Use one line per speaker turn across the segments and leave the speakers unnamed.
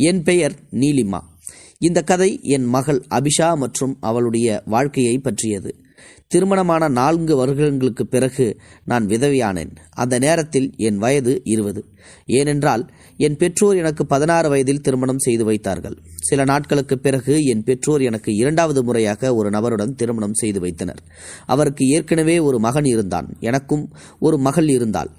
என் பெயர் நீலிமா. இந்த கதை என் மகள் அபிஷா மற்றும் அவளுடைய வாழ்க்கையை பற்றியது. திருமணமான நான்கு வருடங்களுக்கு பிறகு நான் விதவியானேன். அந்த நேரத்தில் என் வயது இருபது. ஏனென்றால் என் பெற்றோர் எனக்கு பதினாறு வயதில் திருமணம் செய்து வைத்தார்கள். சில நாட்களுக்கு பிறகு என் பெற்றோர் எனக்கு இரண்டாவது முறையாக ஒரு நபருடன் திருமணம் செய்து வைத்தனர். அவருக்கு ஏற்கனவே ஒரு மகன் இருந்தான். எனக்கும் ஒரு மகள் இருந்தாள்.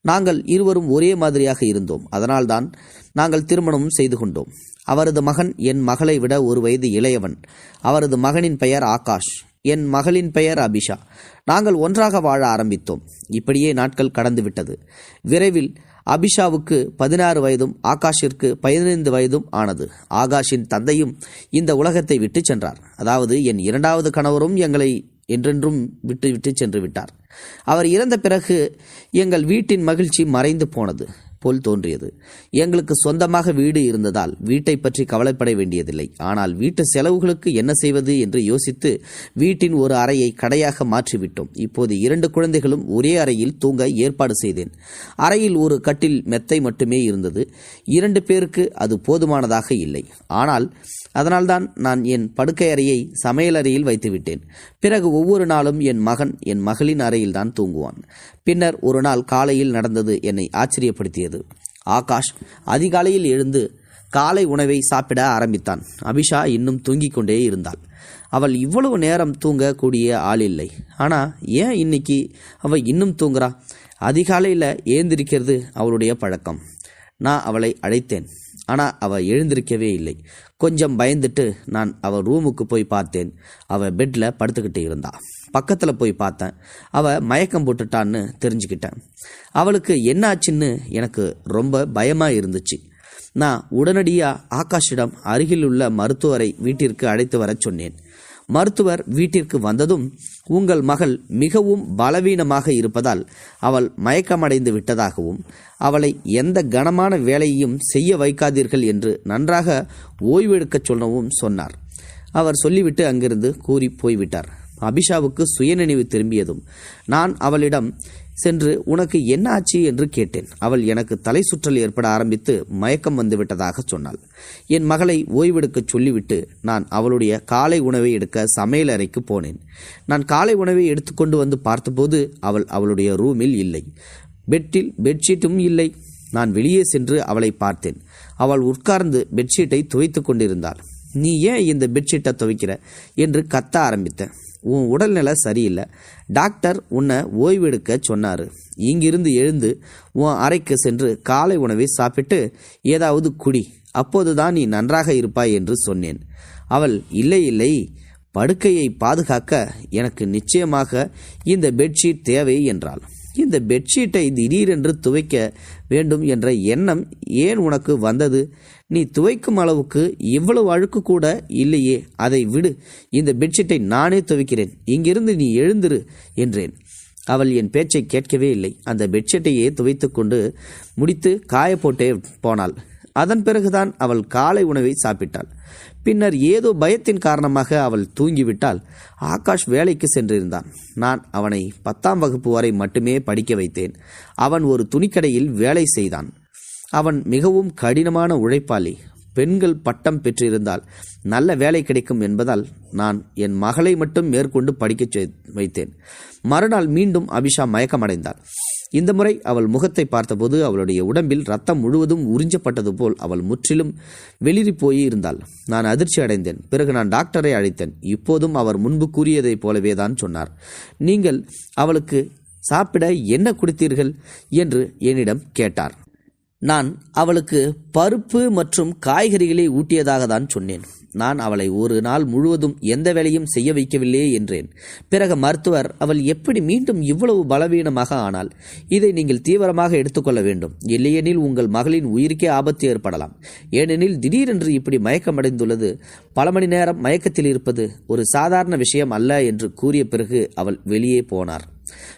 நாங்கள் இருவரும் ஒரே மாதிரியாக இருந்தோம். அதனால்தான் நாங்கள் திருமணம் செய்து கொண்டோம். அவரது மகன் என் மகளை விட ஒரு வயது இளையவன். அவரது மகனின் பெயர் ஆகாஷ். என் மகளின் பெயர் அபிஷா. நாங்கள் ஒன்றாக வாழ ஆரம்பித்தோம். இப்படியே நாட்கள் கடந்துவிட்டது விரைவில் அபிஷாவுக்கு பதினாறு வயதும் ஆகாஷிற்கு பதினைந்து வயதும் ஆனது. ஆகாஷின் தந்தையும் இந்த உலகத்தை விட்டு சென்றார். அதாவது என் இரண்டாவது கணவரும் எங்களை என்றென்றும் விட்டு விட்டு சென்று விட்டார். அவர் இறந்த பிறகு எங்கள் வீட்டின் மகிழ்ச்சி மறைந்து போனது. போல் தோன்றியது. எங்களுக்கு சொந்தமாக வீடு இருந்ததால் வீட்டை பற்றி கவலைப்பட வேண்டியதில்லை. ஆனால் வீட்டு செலவுகளுக்கு என்ன செய்வது என்று யோசித்து வீட்டின் ஒரு அறையை கடையாக மாற்றிவிட்டோம். இப்போது இரண்டு குழந்தைகளும் ஒரே அறையில் தூங்க ஏற்பாடு செய்தேன். அறையில் ஒரு கட்டில் மெத்தை மட்டுமே இருந்தது. இரண்டு பேருக்கு அது போதுமானதாக இல்லை. ஆனால் அதனால்தான் நான் என் படுக்கை அறையை சமையலறையில் வைத்துவிட்டேன். பிறகு ஒவ்வொரு நாளும் என் மகன் என் மகளின் அறையில்தான் தூங்குவான். பின்னர் ஒரு நாள் காலையில் நடந்தது என்னை ஆச்சரியப்படுத்தியது. ஆகாஷ் அதிகாலையில் எழுந்து காலை உணவை சாப்பிட ஆரம்பித்தான். அபிஷா இன்னும் தூங்கிக் கொண்டே இருந்தாள். அவள் இவ்வளவு நேரம் தூங்க கூடிய ஆள் இல்லை. ஆனால் ஏன் இன்னைக்கு அவள் இன்னும் தூங்குறா? அதிகாலையில் ஏந்திருக்கிறது அவளுடைய பழக்கம். நான் அவளை அழைத்தேன். ஆனால் அவள் எழுந்திருக்கவே இல்லை. கொஞ்சம் பயந்துட்டு நான் அவள் ரூமுக்கு போய் பார்த்தேன். அவள் பெட்டில் படுத்துக்கிட்டு இருந்தா. பக்கத்தில் போய் பார்த்தேன். அவள் மயக்கம் போட்டுட்டான்னு தெரிஞ்சுக்கிட்டேன். அவளுக்கு என்ன ஆச்சுன்னு எனக்கு ரொம்ப பயமாக இருந்துச்சு. நான் உடனடியாக ஆகாஷிடம் அருகில் உள்ள மருத்துவரை வீட்டிற்கு அழைத்து வரச் சொன்னேன். மருத்துவர் வீட்டிற்கு வந்ததும் உங்கள் மகள் மிகவும் பலவீனமாக இருப்பதால் அவள் மயக்கமடைந்து விட்டதாகவும் அவளை எந்த கனமான வேலையையும் செய்ய வைக்காதீர்கள் என்று நன்றாக ஓய்வெடுக்கச் சொல்லவும் சொன்னார். அவர் சொல்லிவிட்டு அங்கிருந்து கூறி போய்விட்டார். அபிஷாவுக்கு சுயநினைவு திரும்பியதும் நான் அவளிடம் சென்று உனக்கு என்ன ஆச்சு என்று கேட்டேன். அவள் எனக்கு தலை சுற்றல் ஏற்பட ஆரம்பித்து மயக்கம் வந்துவிட்டதாக சொன்னாள். என் மகளை ஓய்வெடுக்கச் சொல்லிவிட்டு நான் அவளுடைய காலை உணவை எடுக்க சமையல் அறைக்கு போனேன். நான் காலை உணவை எடுத்துக்கொண்டு வந்து பார்த்தபோது அவள் அவளுடைய ரூமில் இல்லை. பெட்டில் பெட்ஷீட்டும் இல்லை. நான் வெளியே சென்று அவளை பார்த்தேன். அவள் உட்கார்ந்து பெட்ஷீட்டை துவைத்து கொண்டிருந்தாள். நீ ஏன் இந்த பெட்ஷீட்டை துவைக்கிற? என்று கத்த ஆரம்பித்தேன் உன் உடல்நிலை சரியில்லை. டாக்டர் உன்னை ஓய்வெடுக்க சொன்னார். இங்கிருந்து எழுந்து உன் அறைக்கு சென்று காலை உணவை சாப்பிட்டு ஏதாவது குடி. அப்போதுதான் நீ நன்றாக இருப்பாய் என்று சொன்னேன். அவள் இல்லை இல்லை. படுக்கையை பாதுகாக்க எனக்கு நிச்சயமாக இந்த பெட்ஷீட் தேவை என்றாள். இந்த பெட்ஷீட்டை திடீரென்று துவைக்க வேண்டும் என்ற எண்ணம் ஏன் உனக்கு வந்தது? நீ துவைக்கும் அளவுக்கு இவ்வளவு அழுக்கு கூட இல்லையே அதை விடு. இந்த பெட்ஷீட்டை நானே துவைக்கிறேன். இங்கிருந்து நீ எழுந்திரு என்றேன். அவள் என் பேச்சை கேட்கவே இல்லை. அந்த பெட்ஷீட்டையே துவைத்து கொண்டு முடித்து காய போட்டே போனாள். அதன் பிறகுதான் அவள் காலை உணவை சாப்பிட்டாள். பின்னர் ஏதோ பயத்தின் காரணமாக அவள் தூங்கிவிட்டால் ஆகாஷ் வேலைக்கு சென்றிருந்தான். நான் அவனை பத்தாம் வகுப்பு வரை மட்டுமே படிக்க வைத்தேன். அவன் ஒரு துணிக்கடையில் வேலை செய்தான். அவன் மிகவும் கடினமான உழைப்பாளி. பெண்கள் பட்டம் பெற்றிருந்தால் நல்ல வேலை கிடைக்கும் என்பதால் நான் என் மகளை மட்டும் மேற்கொண்டு படிக்கச் வைத்தேன். மறுநாள் மீண்டும் அபிஷா மயக்கமடைந்தாள். இந்த முறை அவள் முகத்தை பார்த்தபோது அவளுடைய உடம்பில் ரத்தம் முழுவதும் உறிஞ்சப்பட்டது போல் அவள் முற்றிலும் வெளிரி போய் இருந்தாள். நான் அதிர்ச்சி அடைந்தேன். பிறகு நான் டாக்டரை அழைத்தேன். இப்போதும் அவர் முன்பு கூறியதைப் போலவே தான் சொன்னார். நீங்கள் அவளுக்கு சாப்பிட என்ன கொடுத்தீர்கள்? என்று என்னிடம் கேட்டார். நான் அவளுக்கு பருப்பு மற்றும் காய்கறிகளை ஊட்டியதாக தான் சொன்னேன். நான் அவளை ஒரு நாள் முழுவதும் எந்த வேலையும் செய்ய வைக்கவில்லையே என்றேன். பிறகு மருத்துவர் அவள் எப்படி மீண்டும் இவ்வளவு பலவீனமாக ஆனால் இதை நீங்கள் தீவிரமாக எடுத்துக்கொள்ள வேண்டும். இல்லையெனில் உங்கள் மகளின் உயிருக்கே ஆபத்து ஏற்படலாம். ஏனெனில் திடீரென்று இப்படி மயக்கமடைந்துள்ளது. பல மணி நேரம் மயக்கத்தில் இருப்பது ஒரு சாதாரண விஷயம் அல்ல என்று கூறிய பிறகு அவள் வெளியே போனார்.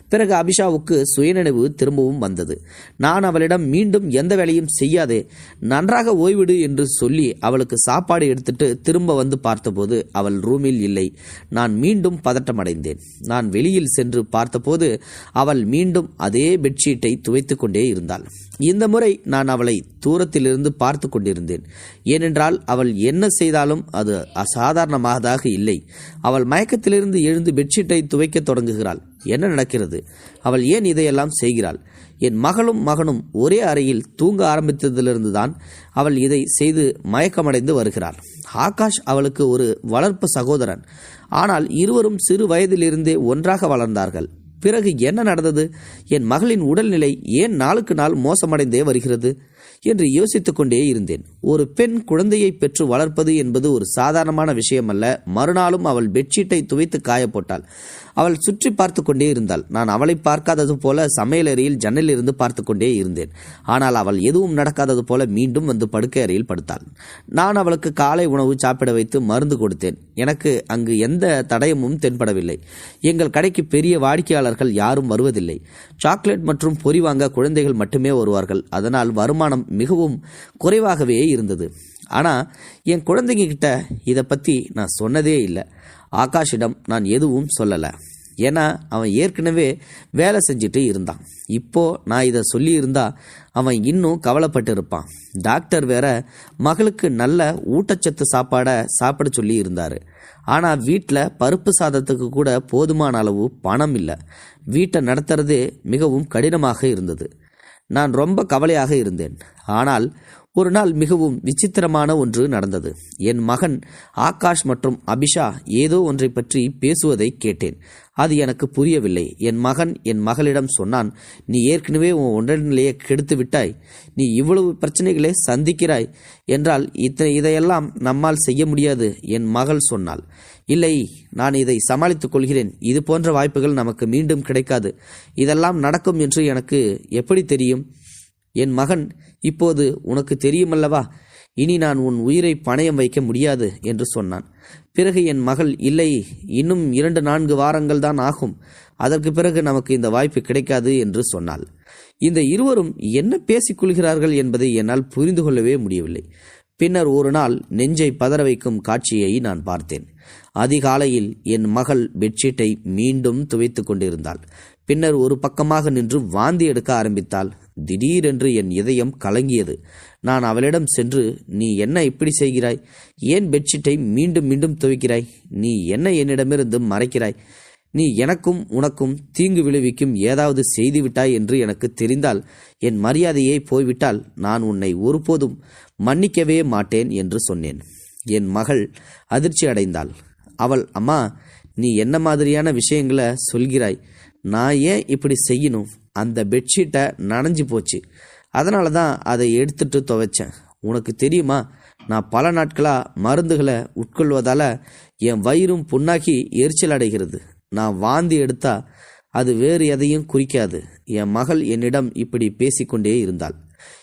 பிறகு அபிஷாவுக்கு சுயநினைவு திரும்பவும் வந்தது. நான் அவளிடம் மீண்டும் எந்த வேலையும் செய்யாதே நன்றாக ஓய்விடு என்று சொல்லி அவளுக்கு சாப்பாடு எடுத்துட்டு திரும்ப வந்து பார்த்தபோது அவள் ரூமில் இல்லை. நான் மீண்டும் பதட்டமடைந்தேன். நான் வெளியில் சென்று பார்த்தபோது அவள் மீண்டும் அதே பெட்ஷீட்டை துவைத்து கொண்டே இருந்தாள். இந்த முறை நான் அவளை தூரத்திலிருந்து பார்த்து கொண்டிருந்தேன். ஏனென்றால் அவள் என்ன செய்தாலும் அது அசாதாரணமானதாக இல்லை. அவள் மயக்கத்திலிருந்து எழுந்து பெட்ஷீட்டை துவைக்கத் தொடங்குகிறாள். என்ன நடக்கிறது? அவள் ஏன் இதையெல்லாம் செய்கிறாள்? என் மகளும் மகனும் ஒரே அறையில் தூங்க ஆரம்பித்ததிலிருந்து தான் அவள் இதை செய்து மயக்கமடைந்து வருகிறாள். ஆகாஷ் அவளுக்கு ஒரு வளர்ப்பு சகோதரன். ஆனால் இருவரும் சிறு வயதிலிருந்தே ஒன்றாக வளர்ந்தார்கள். பிறகு என்ன நடந்தது? என் மகளின் உடல்நிலை ஏன் நாளுக்கு நாள் மோசமடைந்தே வருகிறது? என்று யோசித்துக்கொண்டே இருந்தேன். ஒரு பெண் குழந்தையை பெற்று வளர்ப்பது என்பது ஒரு சாதாரணமான விஷயம் அல்ல மறுநாளும் அவள் பெட்ஷீட்டை துவைத்து காயப்போட்டாள். அவள் சுற்றி பார்த்து கொண்டே இருந்தாள். நான் அவளை பார்க்காதது போல சமையலறையில் ஜன்னலில் இருந்து பார்த்து கொண்டே இருந்தேன். ஆனால் அவள் எதுவும் நடக்காதது போல மீண்டும் வந்து படுக்கை அறையில் படுத்தாள். நான் அவளுக்கு காலை உணவு சாப்பிட வைத்து மருந்து கொடுத்தேன். எனக்கு அங்கு எந்த தடயமும் தென்படவில்லை. எங்கள் கடைக்கு பெரிய வாடிக்கையாளர்கள் யாரும் வருவதில்லை. சாக்லேட் மற்றும் பொறி வாங்க குழந்தைகள் மட்டுமே வருவார்கள். அதனால் வருமானம் மிகவும் குறைவாகவே இருந்தது. ஆனால் என் குழந்தைங்க கிட்ட இதை பற்றி நான் சொன்னதே இல்லை. ஆகாஷிடம் நான் எதுவும் சொல்லலை. ஏன்னா அவன் ஏற்கனவே வேலை செஞ்சுட்டு இருந்தான். இப்போ நான் இதை சொல்லியிருந்தா அவன் இன்னும் கவலைப்பட்டு இருப்பான். டாக்டர் வேற மகளுக்கு நல்ல ஊட்டச்சத்து சாப்பாடை சாப்பிட சொல்லி இருந்தார். ஆனால் வீட்டில் பருப்பு சாதத்துக்கு கூட போதுமான அளவு பணம் இல்லை. வீட்டை நடத்துறது மிகவும் கடினமாக இருந்தது. நான் ரொம்ப கவலையாக இருந்தேன். ஆனால் ஒரு நாள் மிகவும் விசித்திரமான ஒன்று நடந்தது. என் மகன் ஆகாஷ் மற்றும் அபிஷா ஏதோ ஒன்றை பற்றி பேசுவதை கேட்டேன். அது எனக்கு புரியவில்லை. என் மகன் என் மகளிடம் சொன்னான் நீ ஏற்கனவே உன் உடல்நிலையை கெடுத்து விட்டாய். நீ இவ்வளவு பிரச்சனைகளை சந்திக்கிறாய் என்றால் இத்தனை இதையெல்லாம் நம்மால் செய்ய முடியாது என் மகள் சொன்னாள். இல்லை நான் இதை சமாளித்துக் கொள்கிறேன். இது போன்ற வாய்ப்புகள் நமக்கு மீண்டும் கிடைக்காது. இதெல்லாம் நடக்கும் என்று எனக்கு எப்படி தெரியும்? என் மகன் இப்போது உனக்கு தெரியுமல்லவா? இனி நான் உன் உயிரை பணயம் வைக்க முடியாது என்று சொன்னான். பிறகு என் மகள் இல்லை இன்னும் இரண்டு நான்கு வாரங்கள் தான் ஆகும். அதற்கு பிறகு நமக்கு இந்த வாய்ப்பு கிடைக்காது என்று சொன்னாள். இந்த இருவரும் என்ன பேசிக் கொள்கிறார்கள் என்பதை என்னால் புரிந்து கொள்ளவே முடியவில்லை. பின்னர் ஒரு நாள் நெஞ்சை பதற வைக்கும் காட்சியை நான் பார்த்தேன். அதிகாலையில் என் மகள் பெட்ஷீட்டை மீண்டும் துவைத்துக் கொண்டிருந்தாள். பின்னர் ஒரு பக்கமாக நின்று வாந்தி எடுக்க ஆரம்பித்தாள். திடீரென்று என் இதயம் கலங்கியது. நான் அவளிடம் சென்று நீ என்ன இப்படி செய்கிறாய்? ஏன் பெட்ஷீட்டை மீண்டும் மீண்டும் துவைக்கிறாய்? நீ என்ன என்னிடமிருந்து மறைக்கிறாய்? நீ எனக்கும் உனக்கும் தீங்கு விளைவிக்கும் ஏதாவது செய்துவிட்டாய் என்று எனக்கு தெரிந்தால் என் மரியாதையே போய்விட்டால் நான் உன்னை ஒருபோதும் மன்னிக்கவே மாட்டேன் என்று சொன்னேன். என் மகள் அதிர்ச்சி அடைந்தாள் அவள் அம்மா நீ என்ன மாதிரியான விஷயங்களை சொல்கிறாய்? நான் ஏன் இப்படி செய்யணும்? அந்த பெட்ஷீட்டை நனைஞ்சு போச்சு. அதனால தான் அதை எடுத்துட்டு துவைச்சேன். உனக்கு தெரியுமா? நான் பல நாட்களாக மருந்துகளை உட்கொள்வதால் என் வயிறும் புண்ணாகி எரிச்சல் அடைகிறது. நான் வாந்தி எடுத்தா அது வேறு எதையும் குறிக்காது. என் மகள் என்னிடம் இப்படி பேசிக்கொண்டே இருந்தாள்.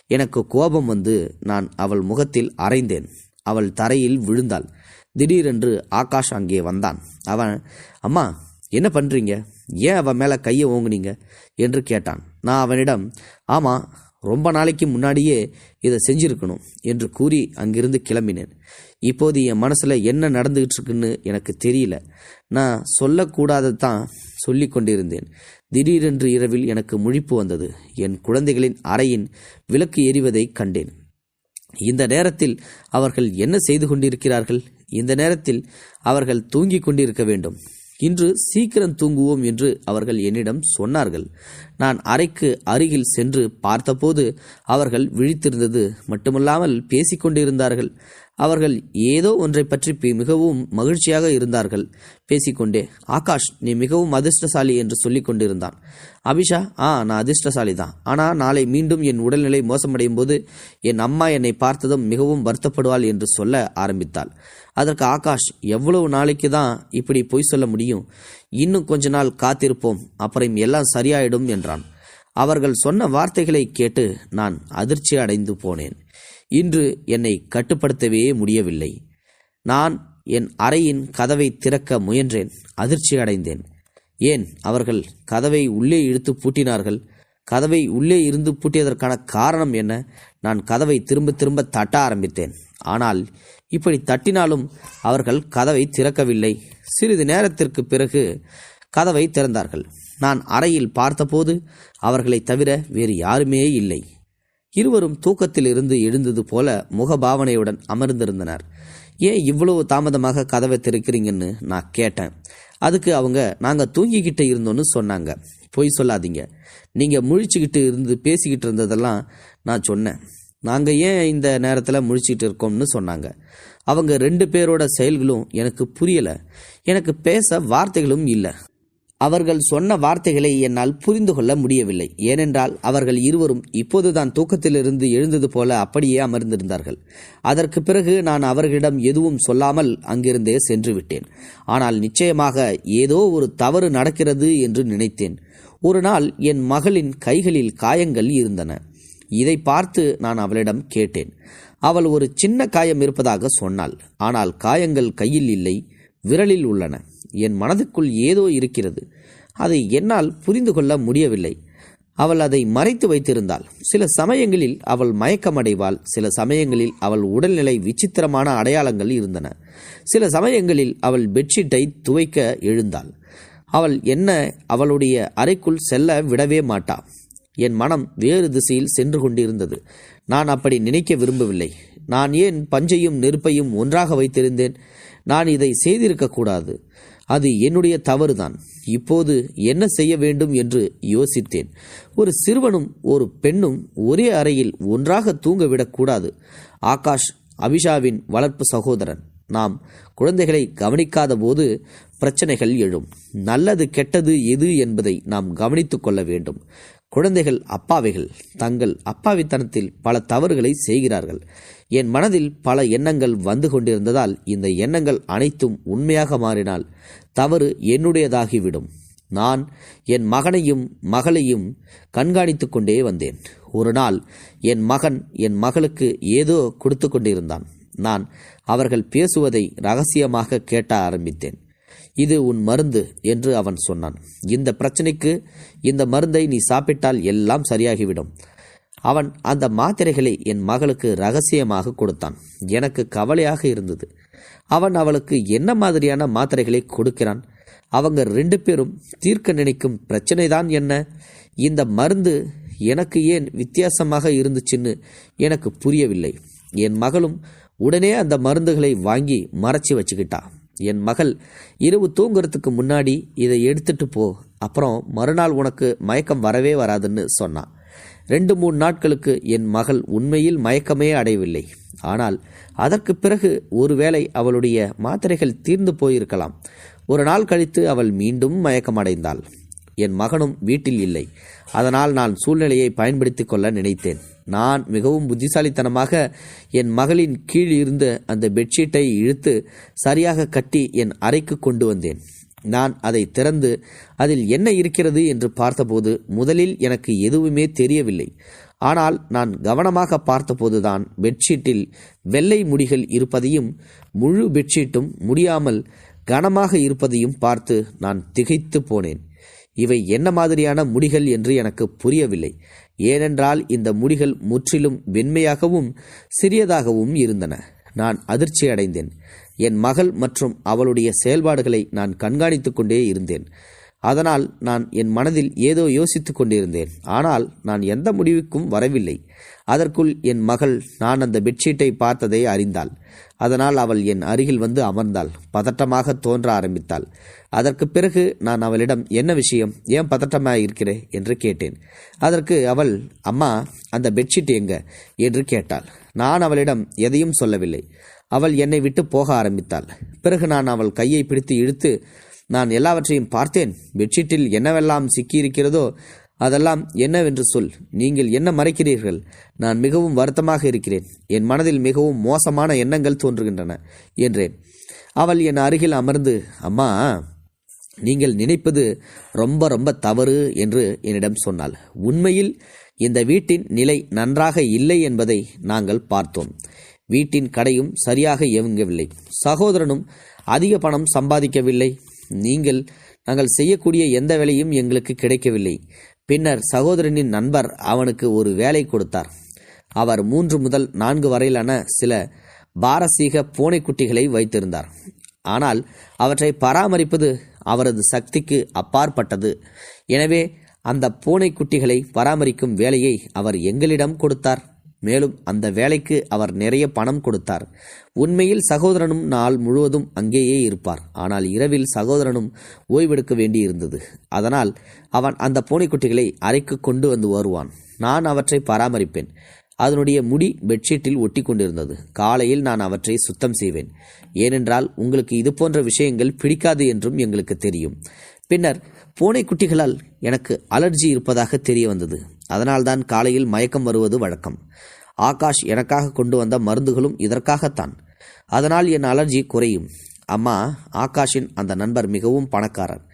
எனக்கு கோபம் வந்து நான் அவள் முகத்தில் அரைந்தேன். அவள் தரையில் விழுந்தாள். திடீரென்று ஆகாஷ் அங்கே வந்தான். அவன் அம்மா என்ன பண்ணுறீங்க ஏன் அவன் மேலே கையை ஓங்குனீங்க? என்று கேட்டான். நான் அவனிடம் ஆமாம் ரொம்ப நாளைக்கு முன்னாடியே இதை செஞ்சிருக்கணும் என்று கூறி அங்கிருந்து கிளம்பினேன். இப்போது என் மனசில் என்ன நடந்துகிட்டு இருக்குன்னு எனக்கு தெரியல. நான் சொல்லக்கூடாததான் சொல்லி கொண்டிருந்தேன். திடீரென்று இரவில் எனக்கு முழிப்பு வந்தது. என் குழந்தைகளின் அறையின் விளக்கு எரிவதை கண்டேன். இந்த நேரத்தில் அவர்கள் என்ன செய்து கொண்டிருக்கிறார்கள்? இந்த நேரத்தில் அவர்கள் தூங்கிக் கொண்டிருக்க வேண்டும். இன்று சீக்கிரம் தூங்குவோம் என்று அவர்கள் என்னிடம் சொன்னார்கள். நான் அறைக்கு அருகில் சென்று பார்த்தபோது அவர்கள் விழித்திருந்தது. மட்டுமல்லாமல் பேசிக்கொண்டிருந்தார்கள். அவர்கள் ஏதோ ஒன்றை பற்றி மிகவும் மகிழ்ச்சியாக இருந்தார்கள். பேசிக்கொண்டே ஆகாஷ் நீ மிகவும் அதிர்ஷ்டசாலி என்று சொல்லிக் கொண்டிருந்தான் அபிஷா ஆ நான் அதிர்ஷ்டசாலி தான் ஆனால் நாளை மீண்டும் என் உடல்நிலை மோசமடையும் போது என் அம்மா என்னை பார்த்ததும் மிகவும் வருத்தப்படுவாள் என்று சொல்ல ஆரம்பித்தாள். அதற்கு ஆகாஷ் எவ்வளவு நாளைக்கு தான் இப்படி பொய் சொல்ல முடியும்? இன்னும் கொஞ்ச நாள் காத்திருப்போம். அப்புறம் எல்லாம் சரியாயிடும் என்றான். அவர்கள் சொன்ன வார்த்தைகளை கேட்டு நான் அதிர்ச்சி அடைந்து போனேன். இன்று என்னை கட்டுப்படுத்தவே முடியவில்லை. நான் என் அறையின் கதவை திறக்க முயன்றேன் அதிர்ச்சி அடைந்தேன். ஏன்? அவர்கள் கதவை உள்ளே இழுத்து பூட்டினார்கள். கதவை உள்ளே இருந்து பூட்டியதற்கான காரணம் என்ன? நான் கதவை திரும்ப திரும்ப தட்ட ஆரம்பித்தேன். ஆனால் இப்படி தட்டினாலும் அவர்கள் கதவை திறக்கவில்லை. சிறிது நேரத்திற்கு பிறகு கதவை திறந்தார்கள். நான் அறையில் பார்த்தபோது அவர்களை தவிர வேறு யாருமே இல்லை. இருவரும் தூக்கத்திலிருந்து எழுந்தது போல முகபாவனையுடன் அமர்ந்திருந்தனர். ஏன் இவ்வளவு தாமதமாக கதவை திறக்கிறீங்கன்னு நான் கேட்டேன். அதுக்கு அவங்க நாங்கள் தூங்கிக்கிட்டு இருந்தோன்னு சொன்னாங்க. பொய் சொல்லாதீங்க. நீங்கள் முழிச்சுக்கிட்டு இருந்து பேசிக்கிட்டு இருந்ததெல்லாம் நான் சொன்னேன். நாங்கள் ஏன் இந்த நேரத்தில் முழிச்சிட்டு இருக்கோம்னு சொன்னாங்க. அவங்க ரெண்டு பேரோட செயல்களும் எனக்கு புரியலை. எனக்கு பேச வார்த்தைகளும் இல்லை. அவர்கள் சொன்ன வார்த்தைகளை என்னால் புரிந்து கொள்ள முடியவில்லை. ஏனென்றால் அவர்கள் இருவரும் இப்போதுதான் தூக்கத்திலிருந்து எழுந்தது போல அப்படியே அமர்ந்திருந்தார்கள். அதற்கு பிறகு நான் அவர்களிடம் எதுவும் சொல்லாமல் அங்கிருந்தே சென்று விட்டேன் ஆனால் நிச்சயமாக ஏதோ ஒரு தவறு நடக்கிறது என்று நினைத்தேன். ஒரு நாள் என் மகளின் கைகளில் காயங்கள் இருந்தன. இதை பார்த்து நான் அவளிடம் கேட்டேன். அவள் ஒரு சின்ன காயம் இருப்பதாக சொன்னாள். ஆனால் காயங்கள் கையில் இல்லை விரலில் உள்ளன. என் மனதுக்குள் ஏதோ இருக்கிறது. அதை என்னால் புரிந்து கொள்ள முடியவில்லை. அவள் அதை மறைத்து வைத்திருந்தாள். சில சமயங்களில் அவள் மயக்கமடைவாள். சில சமயங்களில் அவள் உடல்நிலை விசித்திரமான அடையாளங்கள் இருந்தன. சில சமயங்களில் அவள் பெட்ஷீட்டை துவைக்க எழுந்தாள். அவள் என்ன அவளுடைய அறைக்குள் செல்ல விடவே மாட்டா. என் மனம் வேறு திசையில் சென்று கொண்டிருந்தது. நான் அப்படி நினைக்க விரும்பவில்லை. நான் ஏன் பஞ்சையும் நெருப்பையும் ஒன்றாக வைத்திருந்தேன்? நான் இதை செய்திருக்கக்கூடாது. அது என்னுடைய தவறுதான். இப்போது என்ன செய்ய வேண்டும் என்று யோசித்தேன். ஒரு சிறுவனும் ஒரு பெண்ணும் ஒரே அறையில் ஒன்றாக தூங்கவிடக்கூடாது ஆகாஷ் அபிஷாவின் வளர்ப்பு சகோதரன். நாம் குழந்தைகளை கவனிக்காத போது பிரச்சனைகள் எழும். நல்லது கெட்டது எது என்பதை நாம் கவனித்துக் கொள்ள வேண்டும். குழந்தைகள் அப்பாவிகள் தங்கள் அப்பாவித்தனத்தில் பல தவறுகளை செய்கிறார்கள். என் மனதில் பல எண்ணங்கள் வந்து கொண்டிருந்ததால் இந்த எண்ணங்கள் அனைத்தும் உண்மையாக மாறினால் தவறு என்னுடையதாகிவிடும். நான் என் மகனையும் மகளையும் கண்காணித்து கொண்டே வந்தேன். ஒரு நாள் என் மகன் என் மகளுக்கு ஏதோ கொடுத்து கொண்டிருந்தான். நான் அவர்கள் பேசுவதை ரகசியமாக கேட்ட ஆரம்பித்தேன். இது உன் மருந்து என்று அவன் சொன்னான். இந்த பிரச்சனைக்கு இந்த மருந்தை நீ சாப்பிட்டால் எல்லாம் சரியாகிவிடும். அவன் அந்த மாத்திரைகளை என் மகளுக்கு ரகசியமாக கொடுத்தான். எனக்கு கவலையாக இருந்தது. அவன் அவளுக்கு என்ன மாதிரியான மாத்திரைகளை கொடுக்கிறான்? அவங்க ரெண்டு பேரும் தீர்க்க நினைக்கும் பிரச்சனைதான் என்ன? இந்த மருந்து எனக்கு ஏன் வித்தியாசமாக இருந்துச்சுன்னு எனக்கு புரியவில்லை. என் மகளும் உடனே அந்த மருந்துகளை வாங்கி மறைச்சி வச்சுக்கிட்டா. என் மகள் இரவு தூங்குறதுக்கு முன்னாடி இதை எடுத்துட்டு போ. அப்புறம் மறுநாள் உனக்கு மயக்கம் வரவே வராதுன்னு சொன்னான் ரெண்டு மூணு நாட்களுக்கு என் மகள் உண்மையில் மயக்கமே அடையவில்லை. ஆனால் அதற்கு பிறகு ஒருவேளை அவளுடைய மாத்திரைகள் தீர்ந்து போயிருக்கலாம். ஒரு நாள் கழித்து அவள் மீண்டும் மயக்கமடைந்தாள். என் மகனும் வீட்டில் இல்லை. அதனால் நான் சூழ்நிலையை பயன்படுத்தி கொள்ள நினைத்தேன். நான் மிகவும் புத்திசாலித்தனமாக என் மகளின் கீழ் இருந்த அந்த பெட்ஷீட்டை இழுத்து சரியாக கட்டி என் அறைக்கு கொண்டு வந்தேன். நான் அதை திறந்து அதில் என்ன இருக்கிறது? என்று பார்த்தபோது முதலில் எனக்கு எதுவுமே தெரியவில்லை. ஆனால் நான் கவனமாக பார்த்தபோதுதான் பெட்ஷீட்டில் வெள்ளை முடிகள் இருப்பதையும் முழு பெட்ஷீட்டும் முடியாமல் கனமாக இருப்பதையும் பார்த்து நான் திகைத்து போனேன். இவை என்ன மாதிரியான முடிகள் என்று எனக்கு புரியவில்லை. ஏனென்றால் இந்த முடிகள் முற்றிலும் வெண்மையாகவும் சிறியதாகவும் இருந்தன. நான் அதிர்ச்சி அடைந்தேன். என் மகள் மற்றும் அவளுடைய செயல்பாடுகளை நான் கண்காணித்துக்கொண்டே இருந்தேன். அதனால் நான் என் மனதில் ஏதோ யோசித்துக் கொண்டிருந்தேன். ஆனால் நான் எந்த முடிவுக்கும் வரவில்லை. அதற்குள் என் மகள் நான் அந்த பெட்ஷீட்டை பார்த்ததை அறிந்தாள். அதனால் அவள் என் அருகில் வந்து அமர்ந்தாள். பதட்டமாக தோன்ற ஆரம்பித்தாள். அதற்கு பிறகு நான் அவளிடம் என்ன விஷயம்? ஏன் பதட்டமாக இருக்கிறே என்று கேட்டேன். அதற்கு அவள் அம்மா அந்த பெட்ஷீட் எங்க? என்று கேட்டாள். நான் அவளிடம் எதையும் சொல்லவில்லை. அவள் என்னை விட்டு போக ஆரம்பித்தாள். பிறகு நான் அவள் கையை பிடித்து இழுத்து நான் எல்லாவற்றையும் பார்த்தேன். பெட்ஷீட்டில் என்னவெல்லாம் சிக்கியிருக்கிறதோ அதெல்லாம் என்னவென்று சொல். நீங்கள் என்ன மறைக்கிறீர்கள்? நான் மிகவும் வருத்தமாக இருக்கிறேன். என் மனதில் மிகவும் மோசமான எண்ணங்கள் தோன்றுகின்றன என்றேன். அவள் என் அருகில் அமர்ந்து அம்மா நீங்கள் நினைப்பது ரொம்ப ரொம்ப தவறு என்று என்னிடம் சொன்னாள். உண்மையில் இந்த வீட்டின் நிலை நன்றாக இல்லை என்பதை நாங்கள் பார்த்தோம். வீட்டின் கடையும் சரியாக இயங்கவில்லை. சகோதரனும் அதிக பணம் சம்பாதிக்கவில்லை. நீங்கள் நாங்கள் செய்யக்கூடிய எந்த வேலையும் எங்களுக்கு கிடைக்கவில்லை. பின்னர் சகோதரனின் நண்பர் அவனுக்கு ஒரு வேலை கொடுத்தார். அவர் மூன்று முதல் நான்கு வரையிலான சில பாரசீக பூனைக்குட்டிகளை வைத்திருந்தார். ஆனால் அவற்றை பராமரிப்பது அவரது சக்திக்கு அப்பாற்பட்டது. எனவே அந்த பூனைக்குட்டிகளை பராமரிக்கும் வேலையை அவர் எங்களிடம் கொடுத்தார். மேலும் அந்த வேலைக்கு அவர் நிறைய பணம் கொடுத்தார். உண்மையில் சகோதரனும் நாள் முழுவதும் அங்கேயே இருப்பார். ஆனால் இரவில் சகோதரனும் ஓய்வெடுக்க வேண்டியிருந்தது. அதனால் அவன் அந்த பூனைக்குட்டிகளை அறைக்கு கொண்டு வந்து வருவான். நான் அவற்றை பராமரிப்பேன். அதனுடைய முடி பெட்ஷீட்டில் ஒட்டி கொண்டிருந்தது காலையில் நான் அவற்றை சுத்தம் செய்வேன். ஏனென்றால் உங்களுக்கு இது போன்ற விஷயங்கள் பிடிக்காது என்றும் எங்களுக்கு தெரியும். பின்னர் பூனைக்குட்டிகளால் எனக்கு அலர்ஜி இருப்பதாக தெரிய வந்தது. அதனால்தான் காலையில் மயக்கம் வருவது வழக்கம். ஆகாஷ் எனக்காக கொண்டு வந்த மருந்துகளும் இதற்காகத்தான். அதனால் என் அலர்ஜி குறையும். அம்மா ஆகாஷின் அந்த நண்பர் மிகவும் பணக்காரர்.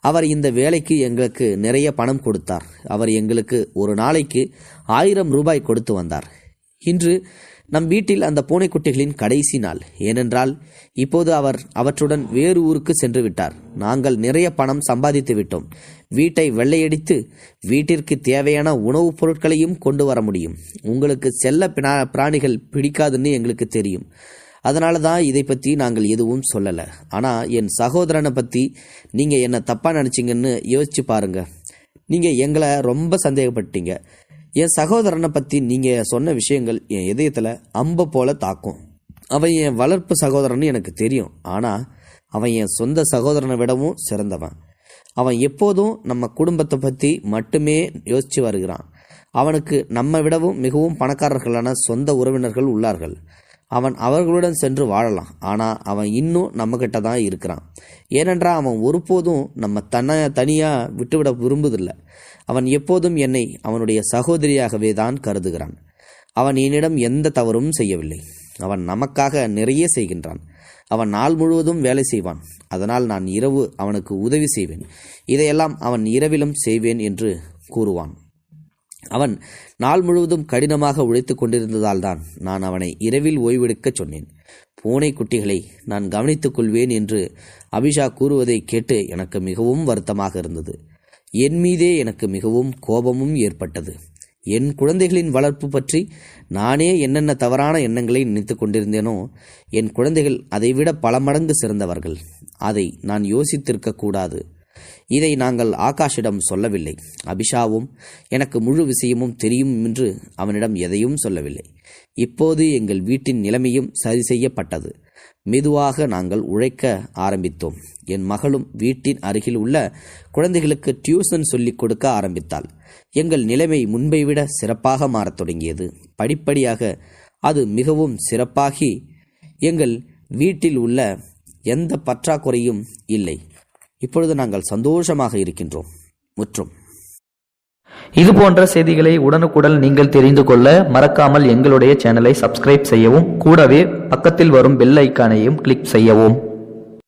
அவர் இந்த வேலைக்கு எங்களுக்கு நிறைய பணம் கொடுத்தார். அவர் எங்களுக்கு ஒரு நாளைக்கு ஆயிரம் ரூபாய் கொடுத்து வந்தார். இன்று நம் வீட்டில் அந்த பூனைக்குட்டிகளின் கடைசி நாள். ஏனென்றால் இப்போது அவர் அவற்றுடன் வேறு ஊருக்கு சென்று விட்டார். நாங்கள் நிறைய பணம் சம்பாதித்து விட்டோம். வீட்டை வெள்ளையடித்து வீட்டிற்கு தேவையான உணவுப் பொருட்களையும் கொண்டு வர முடியும். உங்களுக்கு செல்ல பிராணிகள் பிடிக்காதுன்னு எங்களுக்கு தெரியும். அதனால தான் இதை பற்றி நாங்கள் எதுவும் சொல்லலை. ஆனால் என் சகோதரனை பற்றி நீங்கள் என்ன தப்பாக நினச்சிங்கன்னு யோசிச்சு பாருங்க. நீங்கள் எங்களை ரொம்ப சந்தேகப்பட்டீங்க. என் சகோதரனை பற்றி நீங்கள் சொன்ன விஷயங்கள் என் இதயத்தில் அம்ப போல தாக்கும். அவன் என் வளர்ப்பு சகோதரன் எனக்கு தெரியும். ஆனால் அவன் என் சொந்த சகோதரனை விடவும் சிறந்தவன். அவன் எப்போதும் நம்ம குடும்பத்தை பற்றி மட்டுமே யோசித்து வருகிறான். அவனுக்கு நம்ம விடவும் மிகவும் பணக்காரர்களான சொந்த உறவினர்கள் உள்ளார்கள். அவன் அவர்களுடன் சென்று வாழலாம். ஆனால் அவன் இன்னும் நம்மக்கிட்ட தான் இருக்கிறான். ஏனென்றால் அவன் ஒருபோதும் நம்ம தன்னை தனியாக விட்டுவிட விரும்புதில்லை அவன் எப்போதும் என்னை அவனுடைய சகோதரியாகவே தான் கருதுகிறான். அவன் என்னிடம் எந்த தவறும் செய்யவில்லை. அவன் நமக்காக நிறைய செய்கின்றான். அவன் நாள் முழுவதும் வேலை செய்வான். அதனால் நான் இரவு அவனுக்கு உதவி செய்வேன். இதையெல்லாம் அவன் இரவிலும் செய்வேன் என்று கூறுவான். அவன் நாள் முழுவதும் கடினமாக உழைத்துக் கொண்டிருந்ததால் தான் நான் அவனை இரவில் ஓய்வெடுக்கச் சொன்னேன். பூனை குட்டிகளை நான் கவனித்துக் கொள்வேன் என்று அபிஷா கூறுவதை கேட்டு எனக்கு மிகவும் வருத்தமாக இருந்தது. என் மீதே எனக்கு மிகவும் கோபமும் ஏற்பட்டது. என் குழந்தைகளின் வளர்ப்பு பற்றி நானே என்னென்ன தவறான எண்ணங்களை நினைத்து கொண்டிருந்தேனோ என் குழந்தைகள் அதைவிட பல மடங்கு சிறந்தவர்கள். அதை நான் யோசித்திருக்கக்கூடாது இதை நாங்கள் ஆகாஷிடம் சொல்லவில்லை. அபிஷாவும் எனக்கு முழு விஷயமும் தெரியும் என்று அவனிடம் எதையும் சொல்லவில்லை. இப்போது எங்கள் வீட்டின் நிலைமையும் சரி செய்யப்பட்டது. மெதுவாக நாங்கள் உழைக்க ஆரம்பித்தோம். என் மகளும் வீட்டின் அருகில் உள்ள குழந்தைகளுக்கு டியூஷன் சொல்லிக் கொடுக்க ஆரம்பித்தாள். எங்கள் நிலைமை முன்பை விட சிறப்பாக மாறத் தொடங்கியது. படிப்படியாக அது மிகவும் சிறப்பாகி எங்கள் வீட்டில் உள்ள எந்த பற்றாக்குறையும் இல்லை. இப்பொழுது நாங்கள் சந்தோஷமாக இருக்கின்றோம். முற்றும்.
இது போன்ற செய்திகளை உடனுக்குடன் நீங்கள் தெரிந்து கொள்ள மறக்காமல் எங்களுடைய சேனலை சப்ஸ்கிரைப் செய்யவும் கூடவே பக்கத்தில் வரும் பெல் ஐக்கானையும் கிளிக் செய்யவும்.